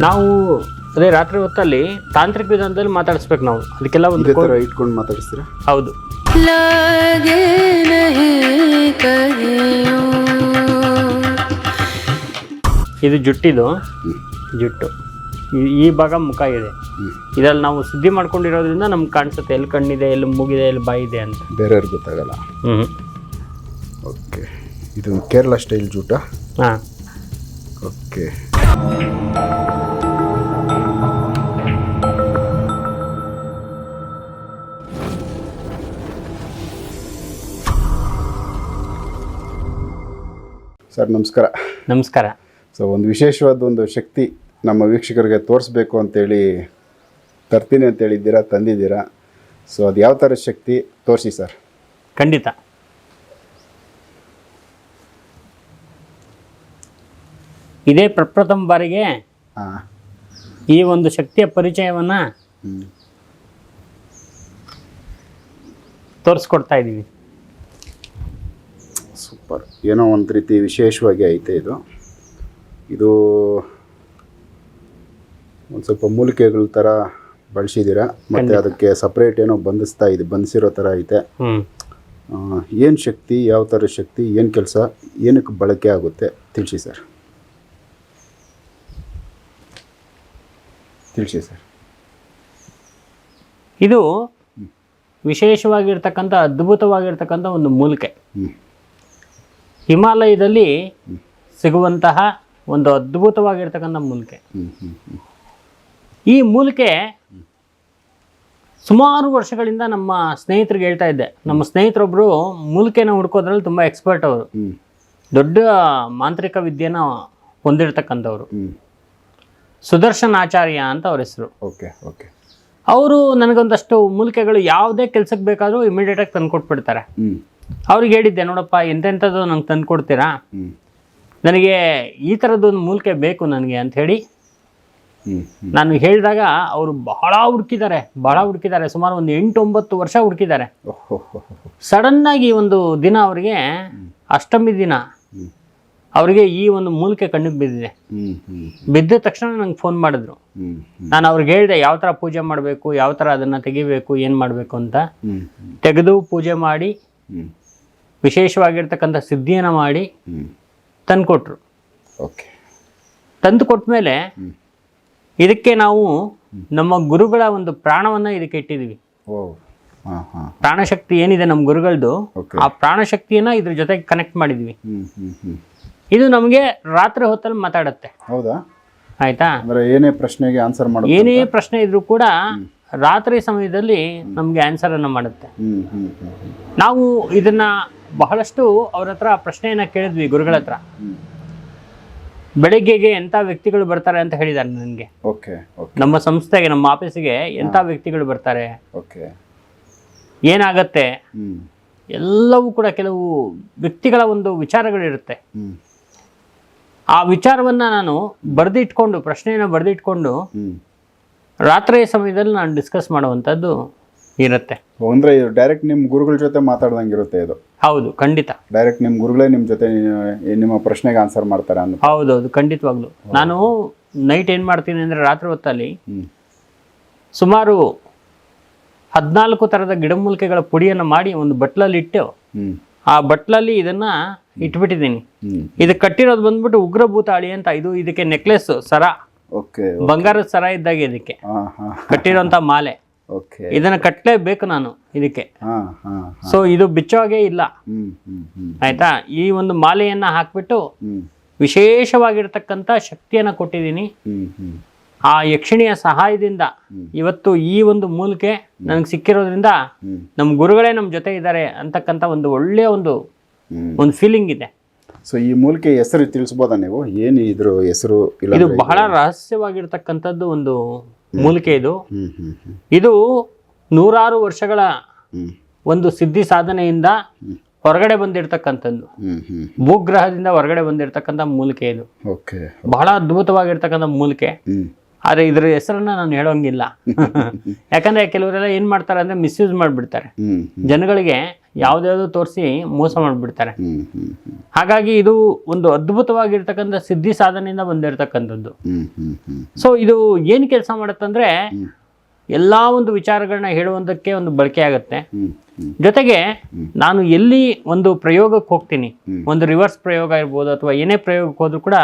ನಾವು ಅದೇ ರಾತ್ರಿ ಹೊತ್ತಲ್ಲಿ ತಾಂತ್ರಿಕ ವಿಧಾನದಲ್ಲಿ ಮಾತಾಡಿಸ್ಬೇಕು ನಾವು ಅದಕ್ಕೆಲ್ಲ ಒಂದು ಇದೇ ಕೋ- ಥರ ಇಟ್ಕೊಂಡು ಮಾತಾಡಿಸ್ತೀರಾ ಹೌದು लगे नहीं कहियो ಇದು ಜುಟ್ಟಿದು ಜುಟ್ಟು ಈ- ಈ ಭಾಗ ಮುಖ ಇದೆ ಇದರಲ್ಲಿ ನಾವು ಸುದ್ದಿ ಮಾಡ್ಕೊಂಡಿರೋದ್ರಿಂದ ನಮ್ಗೆ ಕಾಣಿಸುತ್ತೆ ಎಲ್ಲಿ ಕಣ್ಣಿದೆ ಎಲ್ಲಿ ಮೂಗಿದೆ ಎಲ್ಲಿ ಬಾಯಿ ಇದೆ ಅಂತ ಬೇರೆಯವ್ರಿಗೆ ಗೊತ್ತಾಗಲ್ಲ ಹ್ಞೂ ಓಕೆ ಇದು ಕೇರಳ ಸ್ಟೈಲ್ ಜೂಟ ಹಾಂ ಓಕೆ ಸರ್ ನಮಸ್ಕಾರ. ನಮಸ್ಕಾರ. ಸೊ ಒಂದು ವಿಶೇಷವಾದ ಒಂದು ಶಕ್ತಿ ನಮ್ಮ ವೀಕ್ಷಕರಿಗೆ ತೋರಿಸ್ಬೇಕು ಅಂತೇಳಿ ತರ್ತೀನಿ ಅಂತ ಹೇಳಿದ್ದೀರಾ ತಂದಿದ್ದೀರಾ? ಸೊ ಅದು ಯಾವ ಥರ ಶಕ್ತಿ? ತೋರಿಸಿ ಸರ್. ಖಂಡಿತ. ಇದೇ ಪ್ರಪ್ರಥಮ ಬಾರಿಗೆ ಹಾಂ. ಈ ಒಂದು ಶಕ್ತಿಯ ಪರಿಚಯವನ್ನು ಹ್ಞೂ ತೋರಿಸ್ಕೊಡ್ತಾ ಇದ್ದೀವಿ. ಸೂಪರ್. ಏನೋ ಒಂದು ರೀತಿ ವಿಶೇಷವಾಗಿ ಐತೆ ಇದು. ಇದು ಒಂದು ಸ್ವಲ್ಪ ಮೂಲಿಕೆಗಳ ಥರ ಬಳಸಿದ್ದೀರಾ ಮತ್ತು ಅದಕ್ಕೆ ಸಪ್ರೇಟ್ ಏನೋ ಬಂಧಿಸ್ತಾ ಇದೆ ಬಂಧಿಸಿರೋ ಥರ ಐತೆ. ಏನು ಶಕ್ತಿ ಯಾವ ಥರ ಶಕ್ತಿ ಏನು ಕೆಲಸ ಏನಕ್ಕೆ ಬಳಕೆ ಆಗುತ್ತೆ ತಿಳಿಸಿ ಸರ್. ತಿಳಿಸಿ ಸರ್. ಇದು ವಿಶೇಷವಾಗಿರ್ತಕ್ಕಂಥ ಅದ್ಭುತವಾಗಿರ್ತಕ್ಕಂಥ ಒಂದು ಮೂಲಿಕೆ. ಹಿಮಾಲಯದಲ್ಲಿ ಸಿಗುವಂತಹ ಒಂದು ಅದ್ಭುತವಾಗಿರ್ತಕ್ಕಂಥ ಮೂಲಿಕೆ. ಈ ಮೂಲಿಕೆ ಸುಮಾರು ವರ್ಷಗಳಿಂದ ನಮ್ಮ ಸ್ನೇಹಿತರಿಗೆ ಹೇಳ್ತಾ ಇದ್ದೆ. ನಮ್ಮ ಸ್ನೇಹಿತರೊಬ್ಬರು ಮೂಲಿಕೆನ ಹುಡ್ಕೋದ್ರಲ್ಲಿ ತುಂಬ ಎಕ್ಸ್ಪರ್ಟ್ ಅವರು. ದೊಡ್ಡ ಮಾಂತ್ರಿಕ ವಿದ್ಯೆನ ಹೊಂದಿರತಕ್ಕಂಥವ್ರು. ಸುದರ್ಶನ್ ಆಚಾರ್ಯ ಅಂತ ಅವ್ರ ಹೆಸರು. Okay okay. ಅವರು ನನಗೊಂದಷ್ಟು ಮೂಲಿಕೆಗಳು ಯಾವುದೇ ಕೆಲಸಕ್ಕೆ ಬೇಕಾದರೂ ಇಮಿಡಿಯೇಟಾಗಿ ತಂದು ಕೊಟ್ಬಿಡ್ತಾರೆ ಅವ್ರಿಗೆ ಹೇಳಿದ್ದೆ ನೋಡಪ್ಪ ಎಂತೆಂಥದ್ದು ನಂಗೆ ತಂದು ಕೊಡ್ತೀರಾ? ನನಗೆ ಈ ಥರದ್ದೊಂದು ಮೂಲಿಕೆ ಬೇಕು ನನಗೆ ಅಂತ ಹೇಳಿ ಹ್ಞೂ ಹ್ಞೂ ನಾನು ಹೇಳಿದಾಗ ಅವರು ಬಹಳ ಹುಡುಕಿದ್ದಾರೆ ಬಹಳ ಹುಡುಕಿದ್ದಾರೆ ಸುಮಾರು ಒಂದು ಎಂಟು ಒಂಬತ್ತು ವರ್ಷ ಹುಡುಕಿದ್ದಾರೆ. ಸಡನ್ನಾಗಿ ಒಂದು ದಿನ ಅವರಿಗೆ ಅಷ್ಟಮಿ ದಿನ ಅವರಿಗೆ ಈ ಒಂದು ಮೂಲಿಕೆ ಕಣ್ಣಿಗೆ ಬಿದ್ದಿದೆ. ಬಿದ್ದ ತಕ್ಷಣ ನಂಗೆ ಫೋನ್ ಮಾಡಿದ್ರು. ನಾನು ಅವ್ರಿಗೆ ಹೇಳಿದೆ ಯಾವ ಥರ ಪೂಜೆ ಮಾಡಬೇಕು ಯಾವ ಥರ ಅದನ್ನು ತೆಗಿಬೇಕು ಏನು ಮಾಡಬೇಕು ಅಂತ? ತೆಗೆದು ಪೂಜೆ ಮಾಡಿ ವಿಶೇಷವಾಗಿರ್ತಕ್ಕಂಥ ಸಿದ್ಧಿಯನ್ನು ಮಾಡಿ ತಂದು ತಂದುಕೊಟ್ರು. ಓಕೆ. ತಂದು ಕೊಟ್ಮೇಲೆ ಇದಕ್ಕೆ ನಾವು ನಮ್ಮ ಗುರುಗಳ ಒಂದು ಪ್ರಾಣವನ್ನು ಇದಕ್ಕೆ ಇಟ್ಟಿದ್ದೀವಿ ಪ್ರಾಣಶಕ್ತಿ ಏನಿದೆ ನಮ್ಮ ಗುರುಗಳದು ಆ ಪ್ರಾಣಶಕ್ತಿಯನ್ನು ಇದ್ರ ಜೊತೆಗೆ ಕನೆಕ್ಟ್ ಮಾಡಿದ್ವಿ. ಇದು ನಮಗೆ ರಾತ್ರಿ ಹೊತ್ತಲ್ಲಿ ಮಾತಾಡುತ್ತೆ. ಹೌದಾ? ಆಯ್ತಾ? ಏನೇ ಪ್ರಶ್ನೆಗೆ ಆನ್ಸರ್ ಮಾಡಿ ಏನೇ ಪ್ರಶ್ನೆ ಇದ್ರೂ ಕೂಡ ರಾತ್ರಿ ಸಮಯದಲ್ಲಿ ನಮಗೆ ಆನ್ಸರನ್ನು ಮಾಡುತ್ತೆ. ನಾವು ಇದನ್ನ ಬಹಳಷ್ಟು ಅವ್ರ ಹತ್ರ ಪ್ರಶ್ನೆಯನ್ನ ಕೇಳಿದ್ವಿ ಗುರುಗಳ ಹತ್ರ. ಬೆಳಿಗ್ಗೆಗೆ ಎಂಥ ವ್ಯಕ್ತಿಗಳು ಬರ್ತಾರೆ ಅಂತ ಹೇಳಿದ್ದಾರೆ ನನಗೆ. ನಮ್ಮ ಸಂಸ್ಥೆಗೆ ನಮ್ಮ ಆಫೀಸಿಗೆ ಎಂಥ ವ್ಯಕ್ತಿಗಳು ಬರ್ತಾರೆ? ಓಕೆ. ಏನಾಗತ್ತೆ? ಎಲ್ಲವೂ ಕೂಡ ಕೆಲವು ವ್ಯಕ್ತಿಗಳ ಒಂದು ವಿಚಾರಗಳಿರುತ್ತೆ. ಆ ವಿಚಾರವನ್ನ ನಾನು ಬರೆದಿಟ್ಕೊಂಡು ಪ್ರಶ್ನೆಯನ್ನು ಬರೆದಿಟ್ಕೊಂಡು ರಾತ್ರಿ ಸಮಯದಲ್ಲಿ ನಾನು ಡಿಸ್ಕಸ್ ಮಾಡುವಂಥದ್ದು ಇರುತ್ತೆ. ಅಂದರೆ ಇದು ಡೈರೆಕ್ಟ್ ನಿಮ್ಮ ಗುರುಗಳ ಜೊತೆ ಮಾತಾಡ್ದಂಗೆ ಇರುತ್ತೆ ಇದು? ಹೌದು ಖಂಡಿತ. ಡೈರೆಕ್ಟ್ ನಿಮ್ಮ ಗುರುಗಳೇ ನಿಮ್ಮ ಜೊತೆ ನಿಮ್ಮ ಪ್ರಶ್ನೆಗೆ ಆನ್ಸರ್ ಮಾಡ್ತಾರೆ ಅಂತ. ಹೌದು ಹೌದು. ಖಂಡಿತವಾಗ್ಲು ನಾನು ನೈಟ್ ಏನು ಮಾಡ್ತೀನಿ ಅಂದರೆ ರಾತ್ರಿ ಹೊತ್ತಲ್ಲಿ ಸುಮಾರು ಹದಿನಾಲ್ಕು ಥರದ ಗಿಡಮೂಲಿಕೆಗಳ ಪುಡಿಯನ್ನು ಮಾಡಿ ಒಂದು ಬಟ್ಲಲ್ಲಿ ಇಟ್ಟು ಆ ಬಟ್ಲಲ್ಲಿ ಇದನ್ನು ಇಟ್ಬಿಟ್ಟಿದ್ದೀನಿ. ಇದು ಇದಕ್ಕೆ ಕಟ್ಟಿರೋದು ಬಂದ್ಬಿಟ್ಟು ಉಗ್ರಭೂತಾಳಿ ಅಂತ ಇದು ಇದಕ್ಕೆ ನೆಕ್ಲೆಸ್ಸು ಸರ. ಓಕೆ ಬಂಗಾರದ ಸರ ಇದ್ದಾಗ ಇದಕ್ಕೆ. ಕಟ್ಟಿರೋಂತ ಮಾಲೆ. ಓಕೆ ಇದನ್ನ ಕಟ್ಟಲೇಬೇಕು ನಾನು ಇದಕ್ಕೆ. ಸೊ ಇದು ಬಿಚ್ಚೋಗೆ ಇಲ್ಲ. ಆಯ್ತಾ? ಈ ಒಂದು ಮಾಲೆಯನ್ನ ಹಾಕ್ಬಿಟ್ಟು ವಿಶೇಷವಾಗಿರ್ತಕ್ಕಂಥ ಶಕ್ತಿಯನ್ನು ಕೊಟ್ಟಿದ್ದೀನಿ. ಆ ಯಕ್ಷಿಣಿಯ ಸಹಾಯದಿಂದ ಇವತ್ತು ಈ ಒಂದು ಮೂಲಕೆ ನನಗೆ ಸಿಕ್ಕಿರೋದ್ರಿಂದ ನಮ್ಮ ಗುರುಗಳೇ ನಮ್ಮ ಜೊತೆ ಇದ್ದಾರೆ ಅಂತಕ್ಕಂಥ ಒಂದು ಒಳ್ಳೆಯ ಒಂದು ಒಂದು ಫೀಲಿಂಗ್ ಇದೆ. ಸೊ ಈ ಮೂಲಿಕೆ ಹೆಸರು ತಿಳಿಸ್ಬೋದಾ ನೀವು? ಏನು ಇದ್ರ ಹೆಸರು ಇಲ್ಲ ಇದು ಬಹಳ ರಹಸ್ಯವಾಗಿರ್ತಕ್ಕಂಥದ್ದು ಒಂದು ಮೂಲಿಕೆ ಇದು. ಇದು ನೂರಾರು ವರ್ಷಗಳ ಒಂದು ಸಿದ್ಧಿ ಸಾಧನೆಯಿಂದ ಹೊರಗಡೆ ಬಂದಿರತಕ್ಕಂಥದ್ದು. ಭೂಗ್ರಹದಿಂದ ಹೊರಗಡೆ ಬಂದಿರತಕ್ಕಂಥ ಮೂಲಿಕೆ ಇದು. ಓಕೆ. ಬಹಳ ಅದ್ಭುತವಾಗಿರ್ತಕ್ಕಂಥ ಮೂಲಿಕೆ ಆದ್ರೆ ಆದರೆ ಇದ್ರ ಹೆಸರನ್ನ ನಾನು ಹೇಳೋಂಗಿಲ್ಲ. ಯಾಕಂದ್ರೆ ಕೆಲವರೆಲ್ಲ ಏನ್ ಮಾಡ್ತಾರೆ ಅಂದ್ರೆ ಮಿಸ್ಯೂಸ್ ಮಾಡಿಬಿಡ್ತಾರೆ. ಜನಗಳಿಗೆ ಯಾವ್ದ್ಯಾವ್ದು ತೋರಿಸಿ ಮೋಸ ಮಾಡಿಬಿಡ್ತಾರೆ. ಹಾಗಾಗಿ ಇದು ಒಂದು ಅದ್ಭುತವಾಗಿರ್ತಕ್ಕಂಥ ಸಿದ್ಧಿ ಸಾಧನೆಯಿಂದ ಬಂದಿರತಕ್ಕಂಥದ್ದು. ಸೊ ಇದು ಏನು ಕೆಲಸ ಮಾಡುತ್ತಂದ್ರೆ ಎಲ್ಲ ಒಂದು ವಿಚಾರಗಳನ್ನ ಹೇಳುವುದಕ್ಕೆ ಒಂದು ಬಳಕೆ ಆಗುತ್ತೆ. ಜೊತೆಗೆ ನಾನು ಎಲ್ಲಿ ಒಂದು ಪ್ರಯೋಗಕ್ಕೆ ಹೋಗ್ತೀನಿ ಒಂದು ರಿವರ್ಸ್ ಪ್ರಯೋಗ ಇರ್ಬೋದು ಅಥವಾ ಏನೇ ಪ್ರಯೋಗಕ್ಕೆ ಹೋದ್ರೂ ಕೂಡ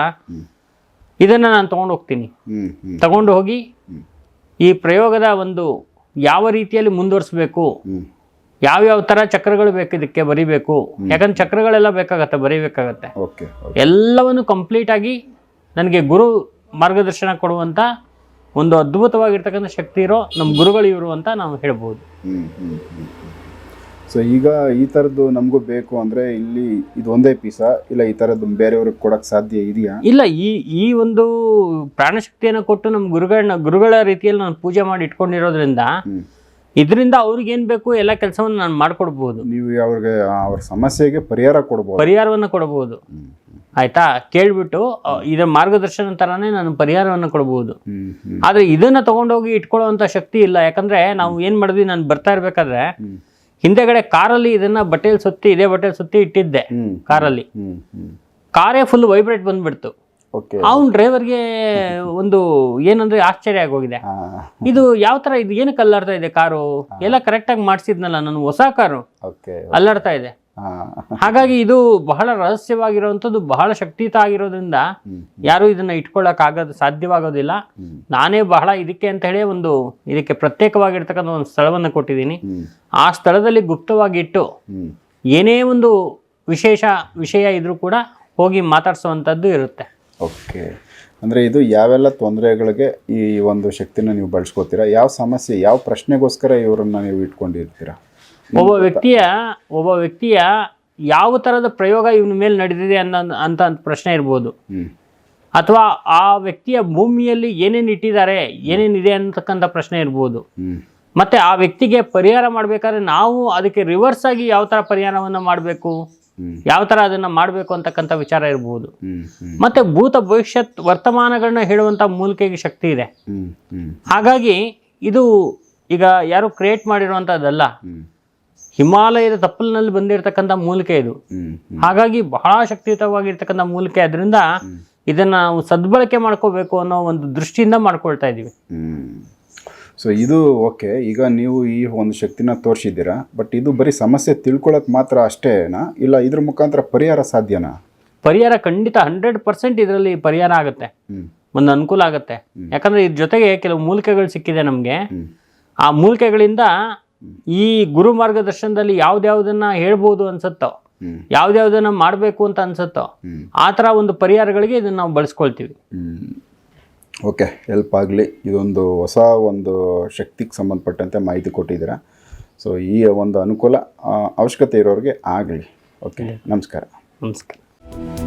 ಇದನ್ನು ನಾನು ತಗೊಂಡು ಹೋಗ್ತೀನಿ. ತಗೊಂಡು ಹೋಗಿ ಈ ಪ್ರಯೋಗದ ಒಂದು ಯಾವ ರೀತಿಯಲ್ಲಿ ಮುಂದುವರಿಸ್ಬೇಕು ಯಾವ್ಯಾವ ಥರ ಚಕ್ರಗಳು ಬೇಕು ಇದಕ್ಕೆ ಬರಿಬೇಕು. ಯಾಕಂದ್ರೆ ಚಕ್ರಗಳೆಲ್ಲ ಬೇಕಾಗತ್ತೆ ಬರೀಬೇಕಾಗತ್ತೆ. ಎಲ್ಲವನ್ನು ಕಂಪ್ಲೀಟ್ ಆಗಿ ನನಗೆ ಗುರು ಮಾರ್ಗದರ್ಶನ ಕೊಡುವಂಥ ಒಂದು ಅದ್ಭುತವಾಗಿರ್ತಕ್ಕಂಥ ಶಕ್ತಿ ಇರೋ ನಮ್ಮ ಗುರುಗಳು ಇವರು ಅಂತ ನಾವು ಹೇಳ್ಬೋದು. ಸೊ ಈಗ ಈ ಥರದ್ದು ನಮಗೂ ಬೇಕು ಅಂದರೆ ಇಲ್ಲಿ ಇದು ಒಂದೇ ಪೀಸಾ ಇಲ್ಲ ಈ ಥರದ್ದು ಬೇರೆಯವ್ರಿಗೆ ಕೊಡೋಕ್ಕೆ ಸಾಧ್ಯ ಇದೆಯಾ? ಇಲ್ಲ ಈ ಈ ಒಂದು ಪ್ರಾಣಶಕ್ತಿಯನ್ನು ಕೊಟ್ಟು ನಮ್ಮ ಗುರುಗಳನ್ನ ಗುರುಗಳ ರೀತಿಯಲ್ಲಿ ನಾನು ಪೂಜೆ ಮಾಡಿ ಇಟ್ಕೊಂಡಿರೋದ್ರಿಂದ ಇದರಿಂದ ಅವ್ರಿಗೆ ಏನ್ ಬೇಕು ಎಲ್ಲ ಕೆಲಸವನ್ನು ನಾನು ಮಾಡ್ಕೊಡ್ಬೋದು. ನೀವು ಅವ್ರಿಗೆ ಅವ್ರ ಸಮಸ್ಯೆಗೆ ಪರಿಹಾರ ಕೊಡ್ಬೋದು. ಪರಿಹಾರವನ್ನು ಕೊಡಬಹುದು ಆಯ್ತಾ? ಕೇಳ್ಬಿಟ್ಟು ಇದ ಇದರ ಮಾರ್ಗದರ್ಶನ ತರಾನೇ ನಾನು ಪರಿಹಾರವನ್ನು ಕೊಡಬಹುದು ಆದ್ರೆ ಇದನ್ನ ತಗೊಂಡೋಗಿ ಇಟ್ಕೊಳ್ಳುವಂತ ಶಕ್ತಿ ಇಲ್ಲ. ಯಾಕಂದ್ರೆ ನಾವು ಏನ್ ಮಾಡಿದ್ವಿ ನಾನು ಬರ್ತಾ ಇರ್ಬೇಕಾದ್ರೆ. ಹಿಂದೆಗಡೆ ಕಾರಲ್ಲಿ ಇದನ್ನ ಬಟ್ಟೆಲ್ ಸುತ್ತಿ ಇದೇ ಬಟ್ಟೆಲ್ ಸುತ್ತಿ ಇಟ್ಟಿದ್ದೆ ಕಾರಲ್ಲಿ. ಕಾರೇ ಫುಲ್ ವೈಬ್ರೇಟ್ ಬಂದ್ಬಿಡ್ತು. ಅವ್ನ್ ಡ್ರೈವರ್ಗೆ ಒಂದು ಏನಂದ್ರೆ ಆಶ್ಚರ್ಯ ಆಗೋಗಿದೆ. ಇದು ಯಾವ ತರ ಇದು ಏನಕ್ಕೆ ಅಲ್ಲಾಡ್ತಾ ಇದೆ ಕಾರು? ಎಲ್ಲ ಕರೆಕ್ಟಾಗಿ ಮಾಡಿಸಿದ್ನಲ್ಲ ನಾನು ಹೊಸ ಕಾರು. ಅಲ್ಲಾಡ್ತಾ ಇದೆ. ಹಾಗಾಗಿ ಇದು ಬಹಳ ರಹಸ್ಯವಾಗಿರುವಂತದ್ದು ಬಹಳ ಶಕ್ತಿಯುತ ಆಗಿರೋದ್ರಿಂದ ಯಾರು ಇದನ್ನ ಇಟ್ಕೊಳ್ಳಕ್ ಆಗೋದು ಸಾಧ್ಯವಾಗೋದಿಲ್ಲ. ನಾನೇ ಬಹಳ ಇದಕ್ಕೆ ಅಂತ ಹೇಳಿ ಒಂದು ಇದಕ್ಕೆ ಪ್ರತ್ಯೇಕವಾಗಿರ್ತಕ್ಕಂಥ ಒಂದು ಸ್ಥಳವನ್ನು ಕೊಟ್ಟಿದ್ದೀನಿ. ಆ ಸ್ಥಳದಲ್ಲಿ ಗುಪ್ತವಾಗಿಟ್ಟು ಏನೇ ಒಂದು ವಿಶೇಷ ವಿಷಯ ಇದ್ರೂ ಕೂಡ ಹೋಗಿ ಮಾತಾಡಿಸುವಂಥದ್ದು ಇರುತ್ತೆ. ಓಕೆ. ಅಂದರೆ ಇದು ಯಾವೆಲ್ಲ ತೊಂದರೆಗಳಿಗೆ ಈ ಒಂದು ಶಕ್ತಿನ ನೀವು ಬಳಸ್ಕೋತೀರಾ? ಯಾವ ಸಮಸ್ಯೆ ಯಾವ ಪ್ರಶ್ನೆಗೋಸ್ಕರ ಇವರನ್ನು ನೀವು ಇಟ್ಕೊಂಡಿರ್ತೀರಾ? ಒಬ್ಬ ವ್ಯಕ್ತಿಯ ಒಬ್ಬ ವ್ಯಕ್ತಿಯ ಯಾವ ಥರದ ಪ್ರಯೋಗ ಇವನ ಮೇಲೆ ನಡೆದಿದೆ ಅನ್ನೋ ಅಂತ ಪ್ರಶ್ನೆ ಇರ್ಬೋದು. ಅಥವಾ ಆ ವ್ಯಕ್ತಿಯ ಭೂಮಿಯಲ್ಲಿ ಏನೇನು ಇಟ್ಟಿದ್ದಾರೆ ಏನೇನಿದೆ ಅಂತಕ್ಕಂಥ ಪ್ರಶ್ನೆ ಇರ್ಬೋದು. ಮತ್ತು ಆ ವ್ಯಕ್ತಿಗೆ ಪರಿಹಾರ ಮಾಡಬೇಕಾದ್ರೆ ನಾವು ಅದಕ್ಕೆ ರಿವರ್ಸ್ ಆಗಿ ಯಾವ ಥರ ಪರಿಹಾರವನ್ನು ಮಾಡಬೇಕು. ಯಾವ ತರ ಅದನ್ನ ಮಾಡಬೇಕು ಅಂತಕ್ಕಂಥ ವಿಚಾರ ಹ್ಞೂ ಮತ್ತೆ ಭೂತ ಭವಿಷ್ಯತ್ ವರ್ತಮಾನಗಳನ್ನ ಹೇಳುವಂತ ಮೂಲಿಕೆಗೆ ಶಕ್ತಿ ಇದೆ. ಹಾಗಾಗಿ ಇದು ಈಗ ಯಾರು ಕ್ರಿಯೇಟ್ ಮಾಡಿರುವಂತಹದ್ದಲ್ಲ ಹಿಮಾಲಯದ ತಪ್ಪಲಿನಲ್ಲಿ ಬಂದಿರತಕ್ಕಂಥ ಮೂಲಿಕೆ ಇದು. ಹಾಗಾಗಿ ಬಹಳ ಶಕ್ತಿಯುತವಾಗಿರ್ತಕ್ಕಂಥ ಮೂಲಿಕೆ ಅದರಿಂದ ಇದನ್ನ ನಾವು ಸದ್ಬಳಕೆ ಮಾಡ್ಕೋಬೇಕು ಅನ್ನೋ ಒಂದು ದೃಷ್ಟಿಯಿಂದ ಮಾಡ್ಕೊಳ್ತಾ ಇದೀವಿ. ಸೊ ಇದು ಓಕೆ ಈಗ ನೀವು ಈ ಒಂದು ಶಕ್ತಿನ ತೋರಿಸಿದ್ದೀರಾ ಬಟ್ ಇದು ಬರೀ ಸಮಸ್ಯೆ ತಿಳ್ಕೊಳಕ್ ಮಾತ್ರ ಅಷ್ಟೇನಾ ಇಲ್ಲ ಇದ್ರ ಮುಖಾಂತರ ಪರಿಹಾರ ಸಾಧ್ಯನಾ? ಪರಿಹಾರ ಖಂಡಿತ ಹಂಡ್ರೆಡ್ ಪರ್ಸೆಂಟ್ ಇದರಲ್ಲಿ ಪರಿಹಾರ ಆಗುತ್ತೆ. ಒಂದು ಅನುಕೂಲ ಆಗುತ್ತೆ. ಯಾಕಂದ್ರೆ ಇದ್ರ ಜೊತೆಗೆ ಕೆಲವು ಮೂಲಿಕೆಗಳು ಸಿಕ್ಕಿದೆ ನಮಗೆ. ಆ ಮೂಲಿಕೆಗಳಿಂದ ಈ ಗುರು ಮಾರ್ಗದರ್ಶನದಲ್ಲಿ ಯಾವ್ದ್ಯಾವ್ದನ್ನ ಹೇಳ್ಬೋದು ಅನ್ಸುತ್ತೋ ಯಾವ್ದ್ಯಾವ್ದನ್ನ ಮಾಡಬೇಕು ಅಂತ ಅನ್ಸುತ್ತೋ ಆ ಥರ ಒಂದು ಪರಿಹಾರಗಳಿಗೆ ಇದನ್ನ ನಾವು ಬಳಸ್ಕೊಳ್ತೀವಿ. ಓಕೆ ಹೆಲ್ಪ್ ಆಗಲಿ. ಇದೊಂದು ಹೊಸ ಒಂದು ಶಕ್ತಿಗೆ ಸಂಬಂಧಪಟ್ಟಂತೆ ಮಾಹಿತಿ ಕೊಟ್ಟಿದ್ದೀರಾ. ಸೊ ಈ ಒಂದು ಅನುಕೂಲ ಅವಶ್ಯಕತೆ ಇರೋರಿಗೆ ಆಗಲಿ. ಓಕೆ ನಮಸ್ಕಾರ. ನಮಸ್ಕಾರ.